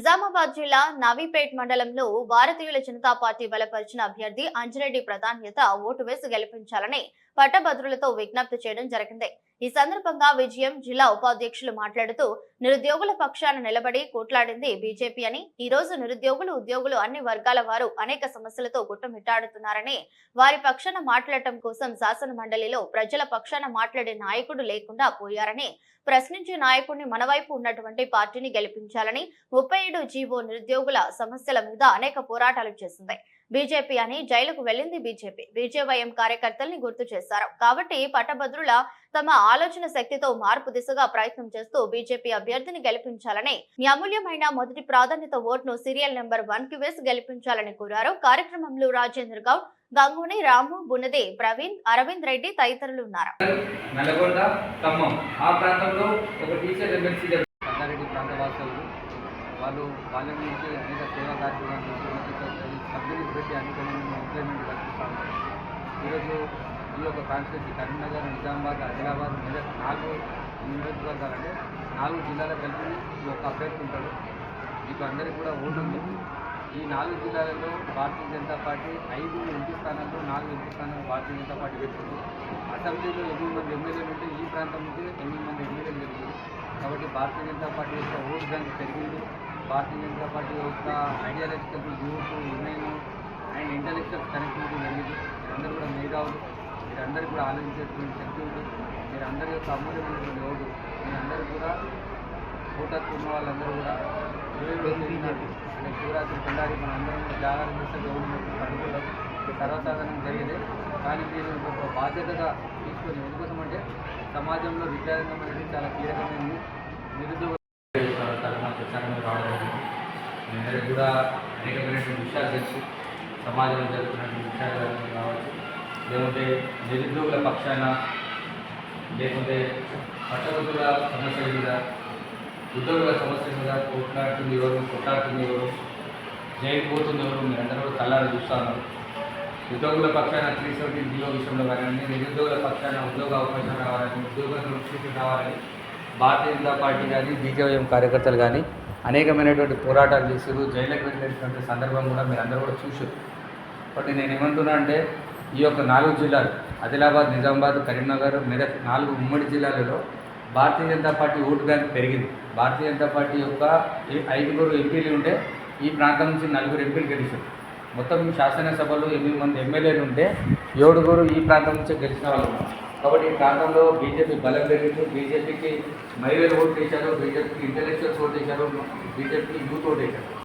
నిజామాబాద్ జిల్లా నవీపేట్ మండలంలో భారతీయుల జనతా పార్టీ బలపరిచిన అభ్యర్థి అంజిరెడ్డి ప్రాధాన్యత ఓటు వేసి గెలిపించాలని పట్టభద్రులతో విజ్ఞప్తి చేయడం జరిగింది. ఈ సందర్భంగా విజయం జిల్లా ఉపాధ్యక్షులు మాట్లాడుతూ నిరుద్యోగుల పక్షాన నిలబడి కొట్లాడింది బీజేపీ అని. ఈ రోజు నిరుద్యోగులు ఉద్యోగులు అన్ని వర్గాల వారు అనేక సమస్యలతో గుట్టమిట్టాడుతున్నారని. వారి పక్షాన మాట్లాడటం కోసం శాసన మండలిలో ప్రజల పక్షాన మాట్లాడే నాయకుడు లేకుండా పోయారని. ప్రశ్నించే నాయకుడిని మన వైపు ఉన్నటువంటి పార్టీని గెలిపించాలని ముప్పై ఏడు జీవో నిరుద్యోగుల సమస్యల మీద అనేక పోరాటాలు చేసింది. బీజేపీ అని జైలుకు వెళ్ళింది బీజేపీ. బీజేవైఎం కార్యకర్తల్ని గుర్తు చేశారు. కాబట్టి పట్టభద్రుల తమ ఆలోచన శక్తితో మార్పు దిశగా ప్రయత్నం చేస్తూ బీజేపీ అభ్యర్థిని గెలిపించాలని మీ అమూల్యమైన మొదటి ప్రాధాన్యత ఓట్ను సీరియల్ నెంబర్ వన్కి వేసి గెలిపించాలని కోరారు. కార్యక్రమంలో రాజేంద్ర గౌడ్ గంగూని రాము బునదే ప్రవీణ్ అరవింద్ రెడ్డి తదితరులు ఉన్నారు. నల్గొండ ఖమ్మం. ఆ ప్రాంతంలో ఒక టీచర్ వాళ్ళు వాళ్ళ నుంచి అనేక సేవా కార్యక్రమాలు ఈరోజు ఈ యొక్క కాన్స్టిట్యూన్సీ కరీంనగర్ నిజామాబాద్ ఆదిలాబాద్ మెదక్ నాలుగు నియోజకవర్గాలంటే నాలుగు జిల్లాల కలిపి ఈ ఒక అభ్యర్థి ఉంటాడు. మీకు అందరికీ కూడా ఓటు ఈ నాలుగు జిల్లాలలో భారతీయ జనతా పార్టీ ఐదు ఎంపీ స్థానాల్లో నాలుగు ఎంపీ స్థానాలు భారతీయ జనతా పార్టీ పెడుతుంది అసెంబ్లీలో ఎనిమిది మంది ఎమ్మెల్యేలు ఉంటే ఈ ప్రాంతం నుంచి ఎనిమిది మంది ఎమ్మెల్యేలు పెరిగింది కాబట్టి భారతీయ జనతా పార్టీ యొక్క ఓట్ బ్యాంక్ పెరిగింది. భారతీయ జనతా పార్టీ యొక్క ideological youth women and intellectual connectivity పెరిగింది. అందరూ కూడా మేధావులు మీరందరూ కూడా ఆలోచించేటువంటి శక్తి ఉంటుంది మీరందరి యొక్క అమూల్యమైనటువంటి ఓటు మీరందరూ కూడా ఓటర్కు ఉన్న వాళ్ళందరూ కూడా అంటే శివరాత్రి పండారి మన అందరం కూడా జాగారం చేస్తే గవర్నమెంట్ పడుకోవడం సర్వసాధారణం జరిగేది కానీ మీరు ఒక బాధ్యతగా తీసుకొని ఎందుకోసం అంటే సమాజంలో విద్యారంగం అనేది చాలా కీలకమైనది నిరుద్యోగ ప్రచారంలో రావడం జరిగింది మీ అందరికీ కూడా అనేకమైనటువంటి విషయాలు తెలుసు సమాజంలో జరుగుతున్నటువంటి విషయాలు కావచ్చు లేకుంటే నిరుద్యోగుల పక్షాన లేకుంటే పట్టభద్రుల సమస్యల మీద ఉద్యోగుల సమస్యల మీద కొట్లాడుతుంది ఎవరు కొట్లాడుతుంది ఎవరు జైలు పోతుంది ఎవరు మీరు అందరూ కూడా కళ్ళారు చూస్తాను. ఉద్యోగుల పక్షాన త్రీ సెవెంటీ జీరో విషయంలో కానివ్వండి నిరుద్యోగుల పక్షాన ఉద్యోగ అవకాశం రావాలని ఉద్యోగ దృష్టికి రావాలని భారతీయ జనతా పార్టీ కానీ బీజేపీ కార్యకర్తలు కానీ అనేకమైనటువంటి పోరాటాలు చేశారు. జైలుకి వెళ్ళినటువంటి సందర్భం కూడా మీరు అందరూ కూడా చూసారు కాబట్టి నేను ఏమంటున్నా అంటే ఈ యొక్క నాలుగు జిల్లాలు ఆదిలాబాద్ నిజామాబాద్ కరీంనగర్ మెదక్ నాలుగు ఉమ్మడి జిల్లాలలో Bharatiya Janata party vote bank పెరిగింది. భారతీయ జనతా పార్టీ యొక్క ఐదుగురు ఎంపీలు ఉంటే ఈ ప్రాంతం నుంచి నలుగురు ఎంపీలు గెలిచారు. మొత్తం శాసనసభలో ఎనిమిది మంది ఎమ్మెల్యేలు ఉంటే ఏడుగురు ఈ ప్రాంతం నుంచే గెలిచిన వాళ్ళు ఉన్నారు. కాబట్టి ఈ ప్రాంతంలో బీజేపీ బలం పెరిగింది. బీజేపీకి మహిళలు ఓటు వేశారు. బీజేపీకి ఇంటలెక్చువల్స్ ఓటు వేశారు. బీజేపీకి యూత్ ఓటు వేశారు.